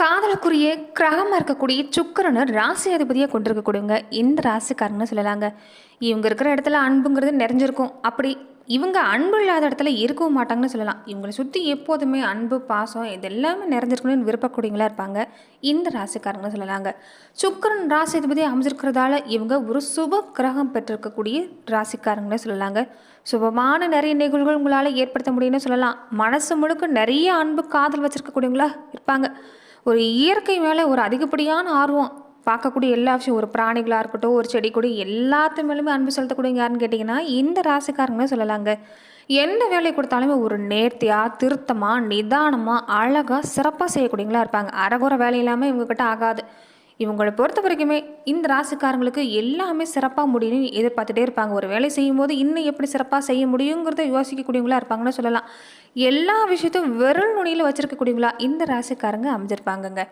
காதலுக்குரிய கிரகமாக இருக்கக்கூடிய சுக்கரனை ராசி அதிபதியாக கொண்டிருக்கக்கூடியவங்க இந்த ராசிக்காரங்கன்னு சொல்லலாங்க. இவங்க இருக்கிற இடத்துல அன்புங்கிறது நிறைஞ்சிருக்கும். அப்படி இவங்க அன்பு இல்லாத இடத்துல இருக்கவும் மாட்டாங்கன்னு சொல்லலாம். இவங்களை சுற்றி எப்போதுமே அன்பு பாசம் இது எல்லாமே நிறைஞ்சிருக்கணும்னு விருப்பக்கூடியவங்களா இருப்பாங்க. இந்த ராசிக்காரங்கன்னு சொல்லலாங்க. சுக்கிரன் ராசி அதிபதி அமைஞ்சிருக்கிறதால இவங்க ஒரு சுப கிரகம் பெற்றிருக்கக்கூடிய ராசிக்காரங்கன்னு சொல்லலாங்க. சுபமான நிறைய நிகழ்வுகள் உங்களால் ஏற்படுத்த முடியும்னு சொல்லலாம். மனசு முழுக்க நிறைய அன்பு காதல் வச்சிருக்கக்கூடியவங்களா இருப்பாங்க. ஒரு இயற்கை மேலே ஒரு அதிகப்படியான ஆர்வம் பார்க்கக்கூடிய எல்லா விஷயம் ஒரு பிராணிகளாக இருக்கட்டும் ஒரு செடி கொடி எல்லாத்து மேலுமே அன்பு செலுத்தக்கூடிய யாருன்னு கேட்டிங்கன்னா இந்த ராசிக்காரங்களே சொல்லலாங்க. எந்த வேலையை கொடுத்தாலுமே ஒரு நேர்த்தியாக திருத்தமாக நிதானமாக அழகாக சிறப்பாக செய்யக்கூடியவங்களா இருப்பாங்க. அறகுறை வேலை இல்லாமல் இவங்கக்கிட்ட ஆகாது. இவங்களை பொறுத்த வரைக்குமே இந்த ராசிக்காரங்களுக்கு எல்லாமே சிறப்பாக முடியும்னு எதிர்பார்த்துட்டே இருப்பாங்க. ஒரு வேலை செய்யும்போது இன்னும் எப்படி சிறப்பாக செய்ய முடியுங்கிறத யோசிக்கக்கூடியவங்களா இருப்பாங்கன்னு சொல்லலாம். எல்லா விஷயத்தையும் விரல் நுனியில் வச்சுருக்கக்கூடியவங்களா இந்த ராசிக்காரங்க அமைஞ்சிருப்பாங்கங்க.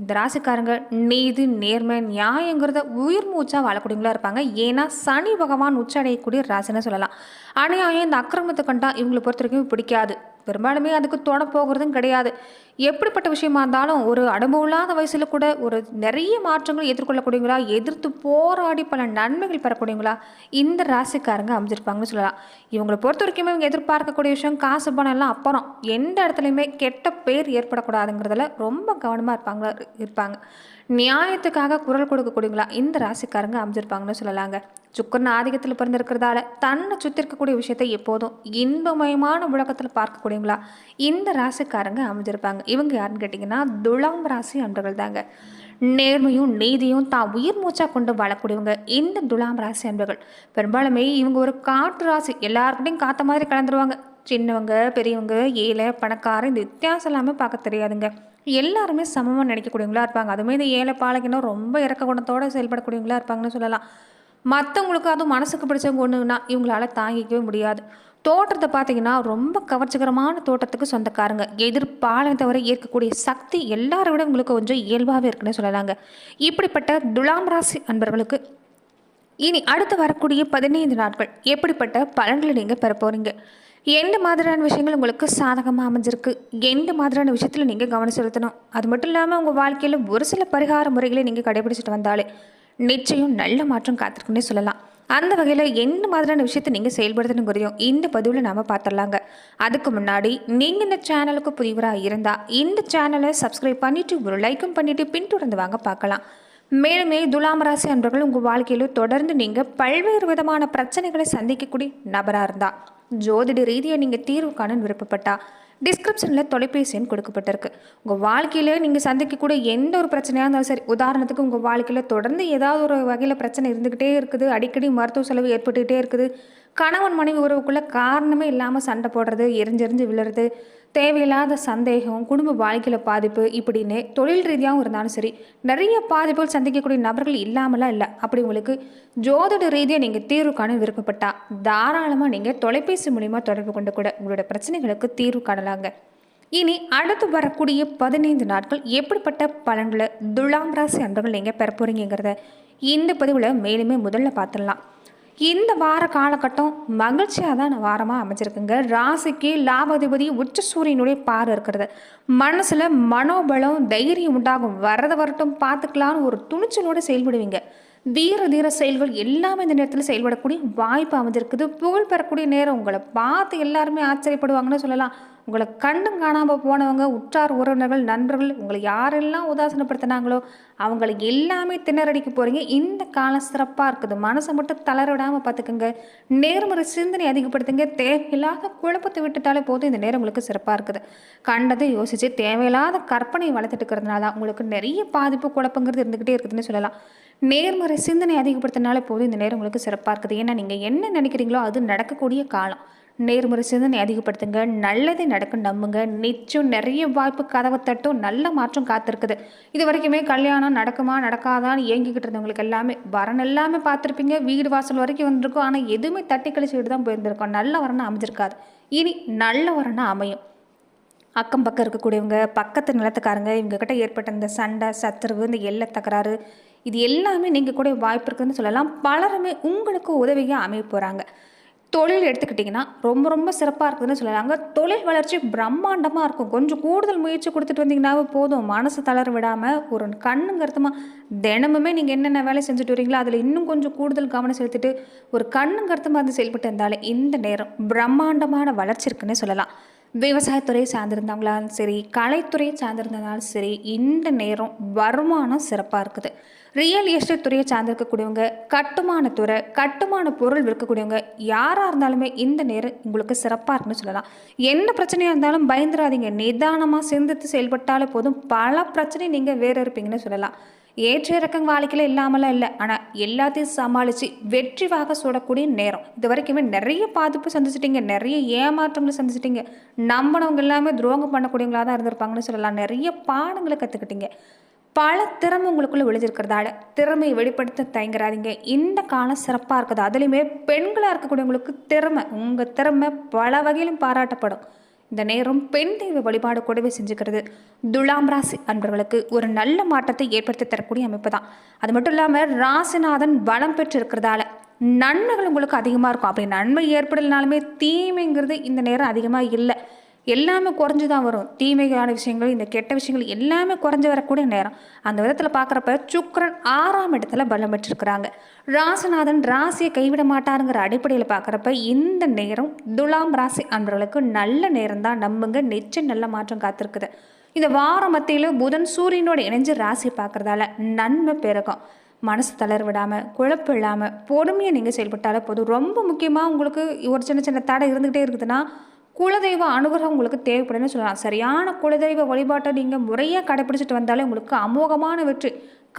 இந்த ராசிக்காரங்க நீதி நேர்மை நியாயங்கிறத உயிர் மூச்சாக வாழக்கூடியவங்களா இருப்பாங்க. ஏன்னா சனி பகவான் உச்சடையக்கூடிய ராசின்னு சொல்லலாம். அநியாயம் இந்த அக்கிரமத்தை கண்டா இவங்களை பொறுத்த வரைக்கும் பிடிக்காது. பெரும்பாலுமே அதுக்கு தோண போகிறதும் கிடையாது. எப்படிப்பட்ட விஷயமா இருந்தாலும் ஒரு அனுபவம் இல்லாத வயசில் கூட ஒரு நிறைய மாற்றங்கள் எதிர்கொள்ளக்கூடியவங்களா எதிர்த்து போராடி பல நன்மைகள் பெறக்கூடியவங்களா இந்த ராசிக்காரங்க அமைஞ்சிருப்பாங்கன்னு சொல்லலாம். இவங்களை பொறுத்த வரைக்குமே இவங்க எதிர்பார்க்கக்கூடிய விஷயம் காசு பணம் எல்லாம் அப்புறம். எந்த இடத்துலையுமே கெட்ட பேர் ஏற்படக்கூடாதுங்கிறதுல ரொம்ப கவனமாக இருப்பாங்க இருப்பாங்க. நியாயத்துக்காக குரல் கொடுக்கக்கூடியவங்களா இந்த ராசிக்காரங்க அமைஞ்சிருப்பாங்கன்னு சொல்லலாங்க. சுக்கரன் ஆதிக்கத்தில் பிறந்திருக்கிறதால தன்னை சுற்றி இருக்கக்கூடிய விஷயத்தை எப்போதும் இன்பமயமான உலகத்தில் பார்க்கக்கூடியவங்களா இந்த ராசிக்காரங்க அமைஞ்சிருப்பாங்க. இவங்க யாருன்னு கேட்டிங்கன்னா துலாம் ராசி அன்பர்கள் தாங்க நேர்மையும் நீதியும் தான் உயிர் மூச்சா கொண்டு வாழக்கூடியவங்க இந்த துலாம் ராசி அன்பர்கள். பெரும்பாலுமே இவங்க ஒரு காற்று ராசி. எல்லாருக்கிட்டையும் காத்த மாதிரி கலந்துருவாங்க. சின்னவங்க பெரியவங்க ஏழை பணக்காரன் இந்த வித்தியாசம் எல்லாமே பார்க்க தெரியாதுங்க. எல்லாருமே சமமாக நினைக்கக்கூடியவங்களா இருப்பாங்க. அதுவுமே இந்த ஏழை பாலகினா ரொம்ப இறக்க குணத்தோடு செயல்படக்கூடியவங்களா இருப்பாங்கன்னு சொல்லலாம். மற்றவங்களுக்கு அதுவும் மனசுக்கு பிடிச்சவங்க ஒன்றுனா இவங்களால தாங்கிக்கவே முடியாது. தோட்டத்தை பார்த்தீங்கன்னா ரொம்ப கவர்ச்சிகரமான தோட்டத்துக்கு சொந்தக்காரங்க. எதிர்ப்பாலம் தவிர ஏற்கக்கூடிய சக்தி எல்லாரை விட உங்களுக்கு கொஞ்சம் இயல்பாகவே இருக்குன்னு சொல்லலாங்க. இப்படிப்பட்ட துலாம் ராசி அன்பர்களுக்கு இனி அடுத்து வரக்கூடிய பதினைந்து நாட்கள் எப்படிப்பட்ட பலன்களை நீங்கள் பெற போகிறீங்க எந்த மாதிரியான விஷயங்கள் உங்களுக்கு சாதகமாக அமைஞ்சிருக்கு. எந்த மாதிரியான விஷயத்தில் நீங்கள் கவனம் செலுத்தணும். அது மட்டும் இல்லாமல் உங்கள் வாழ்க்கையில் ஒரு சில பரிகார முறைகளை நீங்கள் கடைபிடிச்சிட்டு வந்தாலே நிச்சயம் நல்ல மாற்றம் காத்திருக்குன்னே சொல்லலாம். அந்த வகையில் எந்த மாதிரியான விஷயத்தை நீங்கள் செயல்படுத்தணுங்கிறதையும் இந்த பதிவில் நாம் பார்த்துடலாங்க அதுக்கு முன்னாடி நீங்கள் இந்த சேனலுக்கு புதிவராக இருந்தால் இந்த சேனலை சப்ஸ்கிரைப் பண்ணிவிட்டு ஒரு லைக்கும் பண்ணிவிட்டு பின்தொடர்ந்து வாங்க பார்க்கலாம். மேலுமே துலாம் ராசி அன்பர்கள் உங்கள் வாழ்க்கையில் தொடர்ந்து நீங்கள் பல்வேறு விதமான பிரச்சனைகளை சந்திக்கக்கூடிய நபராக இருந்தால் ஜோதிட ரீதியாக நீங்கள் தீர்வு காண விருப்பப்பட்டா டிஸ்கிரிப்ஷனில் தொலைபேசி எண் கொடுக்கப்பட்டிருக்கு. உங்கள் வாழ்க்கையில் நீங்கள் சந்திக்கக்கூடிய எந்த ஒரு பிரச்சனையாக இருந்தாலும் சரி உதாரணத்துக்கு உங்கள் வாழ்க்கையில் தொடர்ந்து ஏதாவது ஒரு வகையில் பிரச்சனை இருந்துக்கிட்டே இருக்குது அடிக்கடி மருத்துவ செலவு ஏற்பட்டுக்கிட்டே இருக்குது கணவன் மனைவி உறவுக்குள்ளே காரணமே இல்லாமல் சண்டை போடுறது எரிஞ்செறிஞ்சு விழுறது தேவையில்லாத சந்தேகம் குடும்ப வாழ்க்கையில் பாதிப்பு இப்படின்னு தொழில் ரீதியாகவும் இருந்தாலும் சரி நிறைய பாதிப்புகள் சந்திக்கக்கூடிய நபர்கள் இல்லாமலாம் இல்லை. அப்படி உங்களுக்கு ஜோதிட ரீதியாக நீங்கள் தீர்வு காண விருப்பப்பட்டா தாராளமாக நீங்கள் தொலைபேசி மூலிமா தொடர்பு கொண்டு கூட உங்களோட பிரச்சனைகளுக்கு தீர்வு காணலாங்க. இனி அடுத்து வரக்கூடிய பதினைந்து நாட்கள் எப்படிப்பட்ட பலன்களை துலாம் ராசி அன்பர்கள் நீங்கள் பெற போகிறீங்கிறத இந்த பதிவில் மேலுமே முதல்ல பார்த்துடலாம். இந்த வார காலகட்டம் மகிழ்ச்சியாக வாரமாக அமைச்சிருக்குங்க ராசிக்கு லாபாதிபதி உச்ச சூரியனுடைய பார் இருக்கிறது. மனசில் மனோபலம் தைரியம் உண்டாகும். வரத வரட்டும் பார்த்துக்கலான்னு ஒரு துணிச்சலோடு செயல்படுவீங்க. தீர தீர செயல்கள் எல்லாமே இந்த நேரத்தில் செயல்படக்கூடிய வாய்ப்பு அமைஞ்சிருக்குது. புகழ் பெறக்கூடிய நேரம் உங்களை பார்த்து எல்லாருமே ஆச்சரியப்படுவாங்கன்னு சொல்லலாம். உங்களை கண்ணும் காணாமல் போனவங்க உற்றார் உறவினர்கள் நண்பர்கள் உங்களை யாரெல்லாம் உதாசனப்படுத்தினாங்களோ அவங்களை எல்லாமே திணறடிக்க போகிறீங்க இந்த காலம் சிறப்பாக இருக்குது. மனசை மட்டும் தளர விடாமல் பார்த்துக்குங்க. நேர்மறை சிந்தனை அதிகப்படுத்துங்க. தேவையில்லாத குழப்பத்தை விட்டுட்டாலே போதும். இந்த நேரம் உங்களுக்கு சிறப்பாக இருக்குது. கண்டதை யோசித்து தேவையில்லாத கற்பனை வளர்த்துட்டு இருக்கிறதுனால தான் உங்களுக்கு நிறைய பாதிப்பு குழப்பங்கிறது இருந்துக்கிட்டே இருக்குதுன்னு சொல்லலாம். நேர்மறை சிந்தனை அதிகப்படுத்தினாலே போதும். இந்த நேரம் உங்களுக்கு சிறப்பாக இருக்குது. ஏன்னா நீங்கள் என்ன நினைக்கிறீங்களோ அது நடக்கக்கூடிய காலம். நேர்முறை சிந்தனை அதிகப்படுத்துங்க. நல்லதே நடக்கும் நம்புங்க. நிச்சயம் நிறைய வாய்ப்பு கதவை தட்டும் நல்ல மாற்றம் காத்திருக்குது. இது வரைக்குமே கல்யாணம் நடக்குமா நடக்காதான்னு ஏங்கிக்கிட்டு இருந்தவங்களுக்கு எல்லாமே வரன் எல்லாமே பார்த்துருப்பீங்க. வீடு வாசல் வரைக்கும் வந்திருக்கும். ஆனால் எதுவுமே தட்டி கழிச்சுட்டு தான் போயிருந்திருக்கோம். நல்ல வரனை அமைஞ்சிருக்காது. இனி நல்ல வரனை அமையும். அக்கம் பக்கம் இருக்கக்கூடியவங்க பக்கத்து நிலத்துக்காரங்க இவங்கக்கிட்ட ஏற்பட்ட இந்த சண்டை சத்துருவு இந்த எல்லை தகராறு இது எல்லாமே நீங்கள் கூட வாய்ப்பு இருக்குதுன்னு சொல்லலாம். பலருமே உங்களுக்கு உதவியாக அமைய போகிறாங்க தொழில் எடுத்துக்கிட்டிங்கன்னா ரொம்ப ரொம்ப சிறப்பாக இருக்குதுன்னு சொல்லலாங்க தொழில் வளர்ச்சி பிரம்மாண்டமாக இருக்கும். கொஞ்சம் கூடுதல் முயற்சி கொடுத்துட்டு வந்தீங்கன்னாவே போதும். மனசு தளர விடாமல் ஒரு கண்ணுங்கருத்தமாக தினமுமே நீங்கள் என்னென்ன வேலை செஞ்சுட்டு வரீங்களோ அதில் இன்னும் கொஞ்சம் கூடுதல் கவனம் செலுத்திட்டு ஒரு கண்ணுங்கருத்தமாக இருந்து செயல்பட்டு இருந்தாலே இந்த நேரம் பிரம்மாண்டமான வளர்ச்சி இருக்குன்னு சொல்லலாம். விவசாயத்துறையை சார்ந்திருந்தவங்களாலும் சரி கலைத்துறையை சார்ந்திருந்ததாலும் சரி இந்த நேரம் வருமானம் சிறப்பாக இருக்குது. ரியல் எஸ்டேட் துறையை சார்ந்திருக்கக்கூடியவங்க கட்டுமானத்துறை கட்டுமான பொருள் விற்கக்கூடியவங்க யாராக இருந்தாலுமே இந்த நேரம் உங்களுக்கு சிறப்பாக இருக்குன்னு சொல்லலாம். என்ன பிரச்சனையாக இருந்தாலும் பயந்துடாதீங்க நிதானமாக சிந்தித்து செயல்பட்டாலே போதும். பல பிரச்சனை நீங்கள் வேறு இருப்பீங்கன்னு சொல்லலாம். ஏற்ற இறக்கம் வாழ்க்கையில் இல்லாமலாம் இல்லை. ஆனால் எல்லாத்தையும் சமாளித்து வெற்றிவாக சுடக்கூடிய நேரம். இது வரைக்குமே நிறைய பாதிப்பு சந்திச்சிட்டிங்க. நிறைய ஏமாற்றங்களை சந்திச்சிட்டிங்க. நம்பினவங்க எல்லாமே துரோகம் பண்ணக்கூடியவங்களாக தான் இருந்திருப்பாங்கன்னு சொல்லலாம். நிறைய பாடங்களை கற்றுக்கிட்டீங்க பல திறமை உங்களுக்குள்ளே விளைஞ்சிருக்கிறதால திறமையை வெளிப்படுத்த தயங்குறாதீங்க. இந்த காலம் சிறப்பாக இருக்குது. அதுலேயுமே பெண்களாக இருக்கக்கூடியவங்களுக்கு திறமை உங்கள் திறமை பல வகையிலும் பாராட்டப்படும். இந்த நேரம் பெண் தெய்வ வழிபாடு கூடவே செஞ்சுக்கிறது. துலாம் ராசி அன்பர்களுக்கு ஒரு நல்ல மாற்றத்தை ஏற்படுத்தி தரக்கூடிய அமைப்பு தான். அது மட்டும் இல்லாமல் ராசிநாதன் பலம் பெற்று இருக்கிறதால நன்மைகள் உங்களுக்கு அதிகமாக இருக்கும். அப்படி நன்மை ஏற்படலைனாலுமே தீமைங்கிறது இந்த நேரம் அதிகமாக இல்லை. எல்லாமே குறைஞ்சு தான் வரும். தீமைக்கான விஷயங்கள் இந்த கெட்ட விஷயங்கள் எல்லாமே குறைஞ்சு வரக்கூடிய நேரம். அந்த விதத்தில் பார்க்குறப்ப சுக்கரன் ஆறாம் இடத்துல பலம் பெற்றிருக்கிறாங்க. ராசிநாதன் ராசியை கைவிட மாட்டாருங்கிற அடிப்படையில் பார்க்குறப்ப இந்த நேரம் துலாம் ராசி அன்பர்களுக்கு நல்ல நேரம் தான் நம்புங்க நிச்சயம் நல்ல மாற்றம் காத்திருக்குது. இந்த வார மத்தியில் புதன் சூரியனோட இணைஞ்சு ராசி பார்க்குறதால நன்மை பெருகும். மனசு தளர விடாமல் குழப்பம் இல்லாமல் பொறுமையை நீங்கள் செயல்பட்டாலே போதும். ரொம்ப முக்கியமாக உங்களுக்கு ஒரு சின்ன சின்ன தடை இருந்துக்கிட்டே இருக்குதுன்னா குலதெய்வ அனுகிரகம் உங்களுக்கு தேவைப்படுன்னு சொல்லலாம். சரியான குலதெய்வ வழிபாட்டை நீங்கள் முறையாக கடைப்பிடிச்சிட்டு வந்தாலே உங்களுக்கு அமோகமான வெற்றி.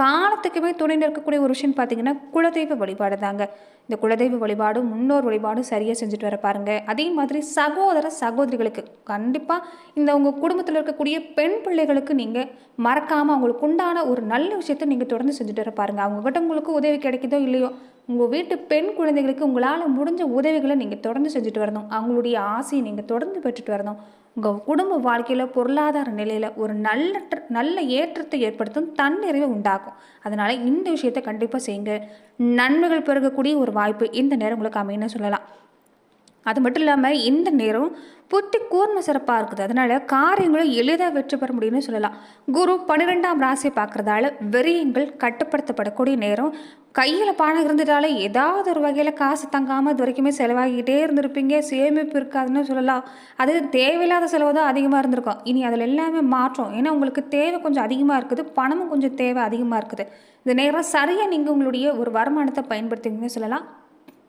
காலத்துக்குமே துணை நிற்கக்கூடிய ஒரு விஷயம் பார்த்தீங்கன்னா குலதெய்வ வழிபாடு தாங்க. இந்த குலதெய்வ வழிபாடு முன்னோர் வழிபாடும் சரியாக செஞ்சுட்டு வர பாருங்க. அதே மாதிரி சகோதர சகோதரிகளுக்கு கண்டிப்பாக இந்த உங்கள் குடும்பத்தில் இருக்கக்கூடிய பெண் பிள்ளைகளுக்கு நீங்கள் மறக்காமல் அவங்களுக்கு உண்டான ஒரு நல்ல விஷயத்தை நீங்கள் தொடர்ந்து செஞ்சுட்டு வர பாருங்க. அவங்ககிட்ட உங்களுக்கு உதவி கிடைக்குதோ இல்லையோ உங்கள் வீட்டு பெண் குழந்தைகளுக்கு உங்களால் முடிஞ்ச உதவிகளை நீங்கள் தொடர்ந்து செஞ்சுட்டு வரணும். அவங்களுடைய ஆசையை நீங்கள் தொடர்ந்து பெற்றுட்டு வரணும். உங்கள் குடும்ப வாழ்க்கையில் பொருளாதார நிலையில் ஒரு நல்ல நல்ல ஏற்றத்தை ஏற்படுத்தும் தன்னிறைவை உண்டாகும் அதனால் இந்த விஷயத்தை கண்டிப்பாக செய்யுங்க. நன்மைகள் பெருகக்கூடிய ஒரு வாய்ப்பு இந்த நேரம் உங்களுக்கு அமைன்னு சொல்லலாம். அது மட்டும் இல்லாமல் இந்த நேரம் புத்தி கூர்ம சிறப்பாக இருக்குது. அதனால் காரியங்களும் எளிதாக வெற்றி பெற முடியும்னு சொல்லலாம். குரு பன்னிரெண்டாம் ராசியை பார்க்குறதால வெறியங்கள் கட்டுப்படுத்தப்படக்கூடிய நேரம். கையில் பணம் இருந்துட்டாலே ஏதாவது ஒரு வகையில் காசு தங்காமல் இது வரைக்குமே செலவாகிக்கிட்டே இருந்திருப்பீங்க. சேமிப்பு இருக்காதுன்னு சொல்லலாம். அது தேவையில்லாத செலவு தான் அதிகமாக இருந்திருக்கும். இனி அதில் எல்லாமே மாற்றம். ஏன்னா உங்களுக்கு தேவை கொஞ்சம் அதிகமாக இருக்குது. பணமும் கொஞ்சம் தேவை அதிகமாக இருக்குது. இந்த நேரம் சரியாக நீங்கள் உங்களுடைய ஒரு வருமானத்தை பயன்படுத்திங்கன்னு சொல்லலாம்.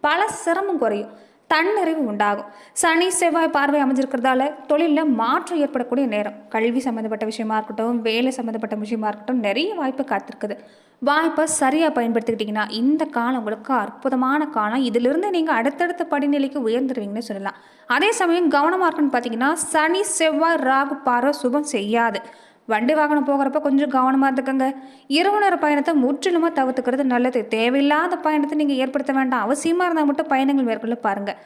பல சிரமம் குறையும். தன்னிறைவு உண்டாகும். சனி செவ்வாய் பார்வை அமைஞ்சிருக்கிறதால தொழிலில் மாற்றம் ஏற்படக்கூடிய நேரம். கல்வி சம்மந்தப்பட்ட விஷயமா இருக்கட்டும் வேலை சம்மந்தப்பட்ட விஷயமா இருக்கட்டும் நிறைய வாய்ப்பு காத்திருக்குது. வாய்ப்பை சரியாக பயன்படுத்திக்கிட்டிங்கன்னா இந்த காலம் உங்களுக்கு அற்புதமான காலம். இதிலிருந்து நீங்கள் அடுத்தடுத்த படிநிலைக்கு உயர்ந்துருவீங்கன்னு சொல்லலாம். அதே சமயம் கவனமாக இருக்குன்னு பார்த்தீங்கன்னா சனி செவ்வாய் ராகு பார்வை சுபம் செய்யாது. வண்டி வாகனம் போகிறப்ப கொஞ்சம் கவனமாக இருந்துக்கோங்க. இரவு நேர பயணத்தை முற்றிலுமாக தவிர்த்துக்கிறது நல்லது. தேவையில்லாத பயணத்தை நீங்கள் ஏற்படுத்த வேண்டாம். அவசியமாக இருந்தால் மட்டும் பயணங்கள் மேற்கொள்ள பாருங்கள்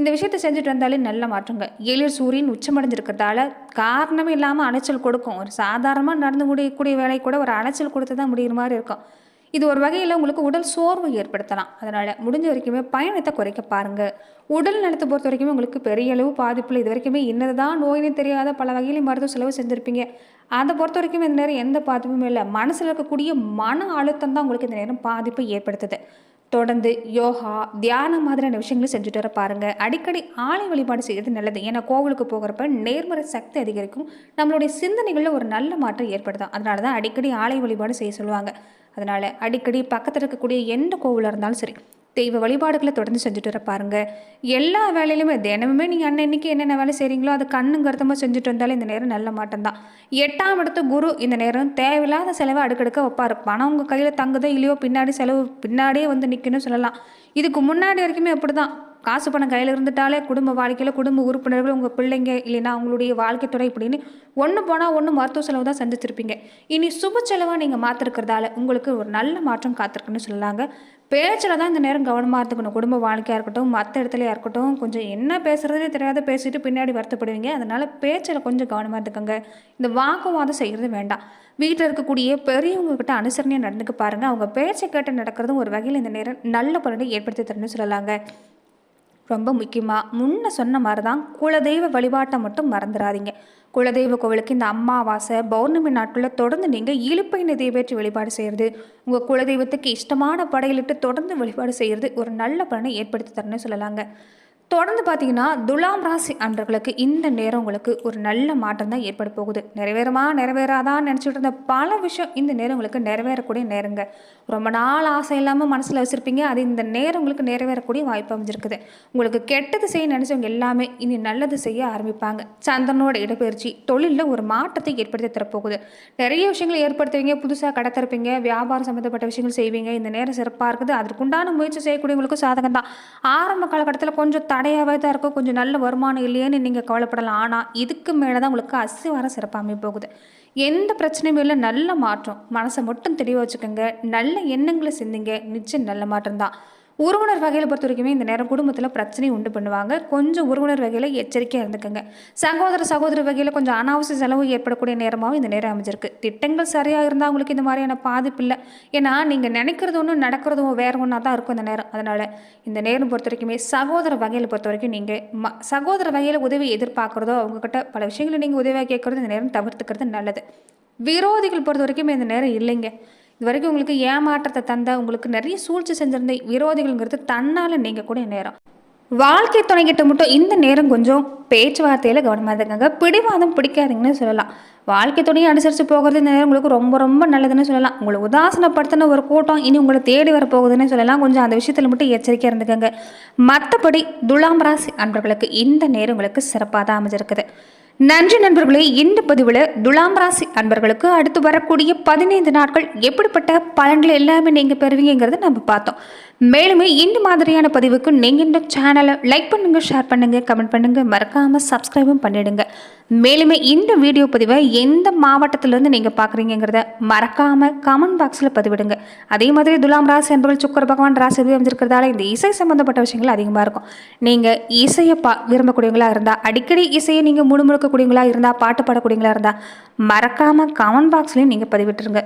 இந்த விஷயத்தை செஞ்சுட்டு வந்தாலே நல்ல மாற்றங்க. எழில் சூரியன் உச்சமடைஞ்சிருக்கிறதால காரணமே இல்லாமல் அலைச்சல் கொடுக்கும். ஒரு சாதாரணமாக நடந்து முடியக்கூடிய வேலை கூட ஒரு அலைச்சல் கொடுத்து தான் முடிகிற மாதிரி இருக்கும். இது ஒரு வகையில் உங்களுக்கு உடல் சோர்வு ஏற்படுத்தலாம். அதனால் முடிஞ்ச வரைக்குமே பயணத்தை குறைக்க பாருங்கள் உடல் நலத்தை பொறுத்த வரைக்குமே உங்களுக்கு பெரிய அளவு பாதிப்பில் இது வரைக்குமே என்னதான் நோயினே தெரியாத பல வகையிலும் மருத்துவ செலவு செஞ்சுருப்பீங்க. அதை பொறுத்த வரைக்கும் இந்த நேரம் எந்த பாதிப்பும் இல்லை. மனசில் இருக்கக்கூடிய மன அழுத்தம் தான் உங்களுக்கு இந்த நேரம் பாதிப்பை ஏற்படுத்துது. தொடர்ந்து யோகா தியானம் மாதிரியான விஷயங்களும் செஞ்சுட்டு வர பாருங்கள் அடிக்கடி ஆலை வழிபாடு செய்கிறது நல்லது. ஏன்னா கோவிலுக்கு போகிறப்ப நேர்மறை சக்தி அதிகரிக்கும். நம்மளுடைய சிந்தனைகளில் ஒரு நல்ல மாற்றம் ஏற்படுத்தும். அதனால தான் அடிக்கடி ஆலை வழிபாடு செய்ய சொல்லுவாங்க. அதனால் அடிக்கடி பக்கத்தில் இருக்கக்கூடிய எந்த கோவிலாக இருந்தாலும் சரி தெய்வ வழிபாடுகளை தொடர்ந்து செஞ்சுட்டு வர பாருங்க. எல்லா வேலையிலுமே தினமுமே நீங்கள் அன்னன்னைக்கு என்னென்ன வேலை செய்கிறீங்களோ அது கண்ணும் கருத்தமாக செஞ்சுட்டு வந்தாலும் இந்த நேரம் நல்ல மாட்டம் தான். எட்டாம் இடத்து குரு இந்த நேரம் தேவையில்லாத செலவை அடுக்கடுக்க வைப்பார். பணம் உங்கள் கையில் தங்குதோ இல்லையோ பின்னாடி செலவு பின்னாடியே வந்து நிற்கணும்னு சொல்லலாம். இதுக்கு முன்னாடி வரைக்குமே அப்படி தான் காசு பணம் கையில் இருந்துட்டாலே குடும்ப வாழ்க்கையில் குடும்ப உறுப்பினர்கள் உங்கள் பிள்ளைங்க இல்லைன்னா அவங்களுடைய வாழ்க்கை துறை இப்படின்னு ஒன்று போனால் ஒன்று மருத்துவ செலவு தான் சந்திச்சிருப்பீங்க இனி சுப செலவாக நீங்கள் மாற்றிருக்கிறதால உங்களுக்கு ஒரு நல்ல மாற்றம் காத்திருக்குன்னு சொல்லலாங்க. பேச்சில் தான் இந்த நேரம் கவனமாக இருந்துக்கணும். குடும்ப வாழ்க்கையாக இருக்கட்டும் மற்ற இடத்துலையாக இருக்கட்டும் கொஞ்சம் என்ன பேசுகிறதே தெரியாத பேசிட்டு பின்னாடி வருத்தப்படுவீங்க. அதனால் பேச்சில் கொஞ்சம் கவனமாக இருந்துக்கோங்க. இந்த வாக்குவாதம் செய்கிறது வேண்டாம். வீட்டில் இருக்கக்கூடிய பெரியவங்கக்கிட்ட அனுசரணையாக நடந்துக்க பாருங்கள் அவங்க பேச்சை கேட்டு நடக்கிறதும் ஒரு வகையில் இந்த நேரம் நல்ல பலனை ஏற்படுத்தி தரணும்னு சொல்லலாங்க. ரொம்ப முக்கியமாக முன்ன சொன்ன மாதிரி தான் குலதெய்வ வழிபாட்டை மட்டும் மறந்துடாதீங்க குலதெய்வ கோவிலுக்கு இந்த அமாவாசை பௌர்ணமி நாட்களில் தொடர்ந்து நீங்கள் இழுப்பை நிறைவேற்றி வழிபாடு செய்கிறது உங்கள் குலதெய்வத்துக்கு இஷ்டமான படையலிட்டு தொடர்ந்து வழிபாடு செய்கிறது ஒரு நல்ல பலனை ஏற்படுத்தி தரணும்னு சொல்லலாங்க. தொடர்ந்து பார்த்தீங்கன்னா துலாம் ராசி அன்றர்களுக்கு இந்த நேரம் உங்களுக்கு ஒரு நல்ல மாற்றம் தான் ஏற்பட போகுது. நிறைவேறுமா நிறைவேறாதான் நினச்சிட்டு இருந்த பல விஷயம் இந்த நேரம் உங்களுக்கு நிறைவேறக்கூடிய நேரங்க. ரொம்ப நாள் ஆசை இல்லாமல் மனசில் வச்சுருப்பீங்க. அது இந்த நேரம் உங்களுக்கு நிறைவேறக்கூடிய வாய்ப்பு அமைஞ்சிருக்குது. உங்களுக்கு கெட்டது செய்ய நினச்சவங்க எல்லாமே இனி நல்லது செய்ய ஆரம்பிப்பாங்க. சந்திரனோட இடப்பெயர்ச்சி தொழிலில் ஒரு மாற்றத்தை ஏற்படுத்தி தரப்போகுது. நிறைய விஷயங்களை ஏற்படுத்துவீங்க. புதுசாக கடை திறப்பீங்க. வியாபாரம் சம்மந்தப்பட்ட விஷயங்கள் செய்வீங்க. இந்த நேரம் சிறப்பாக இருக்குது. அதற்குண்டான முயற்சி செய்யக்கூடியவங்களுக்கு சாதகம் தான் ஆரம்ப காலகட்டத்தில் கொஞ்சம் தடையாகவே தான் இருக்கும். கொஞ்சம் நல்ல வருமானம் இல்லையேன்னு நீங்கள் கவலைப்படலாம். ஆனால் இதுக்கு மேலே தான் உங்களுக்கு அசிவாரம் சிறப்பாக போகுது. எந்த பிரச்சனையும் இல்லை. நல்ல மாற்றம். மனசை மட்டும் தெளிவாக வச்சுக்கோங்க. நல்ல எண்ணங்களை சிந்திங்க. நிச்சயம் நல்ல மாற்றம் தான். உறவினர் வகையில் பொறுத்த வரைக்குமே இந்த நேரம் குடும்பத்தில் பிரச்சனை உண்டு பண்ணுவாங்க. கொஞ்சம் உறவினர் வகையில் எச்சரிக்கையாக இருந்துக்கோங்க. சகோதர சகோதரி வகையில் கொஞ்சம் அனாவசிய செலவு ஏற்படக்கூடிய நேரமாகவும் இந்த நேரம் அமைஞ்சிருக்கு. திட்டங்கள் சரியாக இருந்தால் உங்களுக்கு இந்த மாதிரியான பாதிப்பு இல்லை. ஏன்னா நீங்கள் நினைக்கிறது ஒன்றும் நடக்கிறதும் வேறு ஒன்றா தான் இருக்கும் இந்த நேரம். அதனால் இந்த நேரம் பொறுத்த வரைக்குமே சகோதர வகையில் பொறுத்த வரைக்கும் நீங்கள் ம சகோதர வகையில் உதவி எதிர்பார்க்குறதோ அவங்கக்கிட்ட பல விஷயங்களை நீங்கள் உதவியாக கேட்குறது இந்த நேரம் தவிர்த்துக்கிறது நல்லது. விரோதிகள் பொறுத்த வரைக்கும் இந்த நேரம் இல்லைங்க. இது வரைக்கும் உங்களுக்கு ஏமாற்றத்தை தந்த உங்களுக்கு நிறைய சூழ்ச்சி செஞ்சிருந்த விரோதிகள்ங்கிறது தன்னால் நீங்கள் கூட நேரம். வாழ்க்கை துணைக்கிட்ட மட்டும் இந்த நேரம் கொஞ்சம் பேச்சுவார்த்தையில் கவனமாக இருக்காங்க பிடிவாதம் பிடிக்காதீங்கன்னு சொல்லலாம். வாழ்க்கை துணையை அனுசரித்து போகிறது இந்த நேரம் உங்களுக்கு ரொம்ப ரொம்ப நல்லதுன்னு சொல்லலாம். உங்களை உதாசனப்படுத்தின ஒரு கூட்டம் இனி உங்களை தேடி வரப்போகுதுன்னு சொல்லலாம். கொஞ்சம் அந்த விஷயத்தில் மட்டும் எச்சரிக்கையாக இருந்துக்கங்க. மற்றபடி துலாம் ராசி அன்பர்களுக்கு இந்த நேரம் உங்களுக்கு சிறப்பாக தான் அமைஞ்சிருக்குது. நன்றி நண்பர்களே இந்த பதிவில் துலாம் ராசி அன்பர்களுக்கு அடுத்து வரக்கூடிய பதினைந்து நாட்கள் எப்படிப்பட்ட பலன்கள் எல்லாமே நீங்கள் பெறுவீங்கிறத நம்ம பார்த்தோம். மேலுமே இந்த மாதிரியான பதிவுக்கு நீங்கள் இந்த சேனலை லைக் பண்ணுங்கள் ஷேர் பண்ணுங்கள் கமெண்ட் பண்ணுங்கள் மறக்காமல் சப்ஸ்கிரைபும் பண்ணிடுங்க. மேலுமே இந்த வீடியோ பதிவை எந்த மாவட்டத்திலேருந்து நீங்கள் பார்க்குறீங்கிறத மறக்காமல் கமெண்ட் பாக்ஸில் பதிவிடுங்க. அதே மாதிரி துலாம் ராசி என்பவர்கள் சுக்கர பகவான் ராசி அமைஞ்சிருக்கிறதால இந்த இசை சம்மந்தப்பட்ட விஷயங்கள் அதிகமாக இருக்கும். நீங்கள் இசையை பா விரும்பக்கூடியவங்களாக இருந்தால் அடிக்கடி இசையை நீங்கள் முணுமுணுக்கக்கூடியவங்களா இருந்தால் பாட்டு பாடக்கூடியவங்களாக இருந்தால் மறக்காமல் கமெண்ட் பாக்ஸ்லேயும் நீங்கள் பதிவிட்டுருங்க.